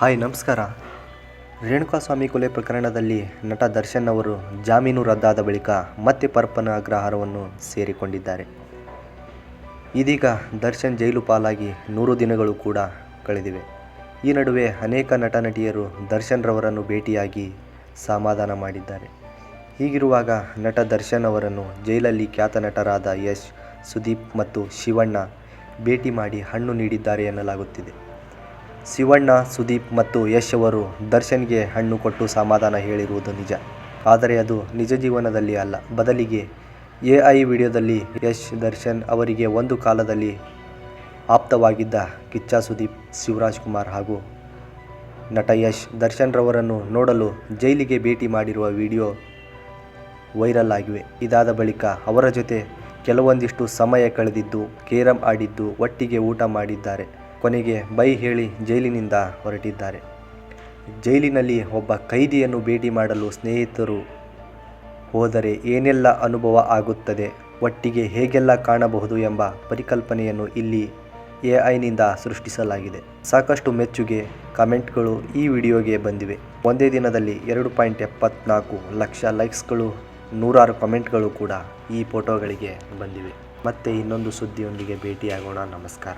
Hi, ನಮಸ್ಕಾರ. ರೇಣುಕಾಸ್ವಾಮಿ ಕೊಲೆ ಪ್ರಕರಣದಲ್ಲಿ ನಟ ದರ್ಶನ್ ಅವರು ಜಾಮೀನು ರದ್ದಾದ ಬಳಿಕ ಮತ್ತೆ ಪರ್ಪನ ಅಗ್ರಹಾರವನ್ನು ಸೇರಿಕೊಂಡಿದ್ದಾರೆ. ಇದೀಗ ದರ್ಶನ್ ಜೈಲು ಪಾಲಾಗಿ ನೂರು ದಿನಗಳು ಕೂಡ ಕಳೆದಿವೆ. ಈ ನಡುವೆ ಅನೇಕ ನಟ ನಟಿಯರು ದರ್ಶನ್ ರವರನ್ನು ಭೇಟಿಯಾಗಿ ಸಮಾಧಾನ ಮಾಡಿದ್ದಾರೆ. ಹೀಗಿರುವಾಗ ನಟ ದರ್ಶನ್ ಅವರನ್ನು ಜೈಲಲ್ಲಿ ಖ್ಯಾತ ನಟರಾದ ಯಶ್, ಸುದೀಪ್ ಮತ್ತು ಶಿವಣ್ಣ ಭೇಟಿ ಮಾಡಿ ಹಣ್ಣು ನೀಡಿದ್ದಾರೆ ಎನ್ನಲಾಗುತ್ತಿದೆ. ಶಿವಣ್ಣ, ಸುದೀಪ್ ಮತ್ತು ಯಶ್ ಅವರು ದರ್ಶನ್ಗೆ ಹಣ್ಣು ಕೊಟ್ಟು ಸಮಾಧಾನ ಹೇಳಿರುವುದು ನಿಜ. ಆದರೆ ಅದು ನಿಜ ಜೀವನದಲ್ಲಿ ಅಲ್ಲ. ಬದಲಿಗೆ ಎ ಐ ವಿಡಿಯೋದಲ್ಲಿ ಯಶ್ ದರ್ಶನ್ ಅವರಿಗೆ ಒಂದು ಕಾಲದಲ್ಲಿ ಆಪ್ತವಾಗಿದ್ದ ಕಿಚ್ಚ ಸುದೀಪ್, ಶಿವರಾಜ್ ಕುಮಾರ್ ಹಾಗೂ ನಟ ಯಶ್ ದರ್ಶನ್ ರವರನ್ನು ನೋಡಲು ಜೈಲಿಗೆ ಭೇಟಿ ಮಾಡಿರುವ ವಿಡಿಯೋ ವೈರಲ್ ಆಗಿವೆ. ಇದಾದ ಬಳಿಕ ಅವರ ಜೊತೆ ಕೆಲವೊಂದಿಷ್ಟು ಸಮಯ ಕಳೆದಿದ್ದು, ಕೇರಂ ಆಡಿದ್ದು, ಒಟ್ಟಿಗೆ ಊಟ ಮಾಡಿದ್ದಾರೆ. ಕೊನೆಗೆ ಬೈ ಹೇಳಿ ಜೈಲಿನಿಂದ ಹೊರಟಿದ್ದಾರೆ. ಜೈಲಿನಲ್ಲಿ ಒಬ್ಬ ಕೈದಿಯನ್ನು ಭೇಟಿ ಮಾಡಲು ಸ್ನೇಹಿತರು ಹೋದರೆ ಏನೆಲ್ಲ ಅನುಭವ ಆಗುತ್ತದೆ, ಒಟ್ಟಿಗೆ ಹೇಗೆಲ್ಲ ಕಾಣಬಹುದು ಎಂಬ ಪರಿಕಲ್ಪನೆಯನ್ನು ಇಲ್ಲಿ ಎ ಐನಿಂದ ಸೃಷ್ಟಿಸಲಾಗಿದೆ. ಸಾಕಷ್ಟು ಮೆಚ್ಚುಗೆ ಕಮೆಂಟ್ಗಳು ಈ ವಿಡಿಯೋಗೆ ಬಂದಿವೆ. ಒಂದೇ ದಿನದಲ್ಲಿ ಎರಡು ಪಾಯಿಂಟ್ ಎಪ್ಪತ್ನಾಲ್ಕು ಲಕ್ಷ ಲೈಕ್ಸ್ಗಳು, ನೂರಾರು ಕಮೆಂಟ್ಗಳು ಕೂಡ ಈ ಫೋಟೋಗಳಿಗೆ ಬಂದಿವೆ. ಮತ್ತೆ ಇನ್ನೊಂದು ಸುದ್ದಿಯೊಂದಿಗೆ ಭೇಟಿಯಾಗೋಣ. ನಮಸ್ಕಾರ.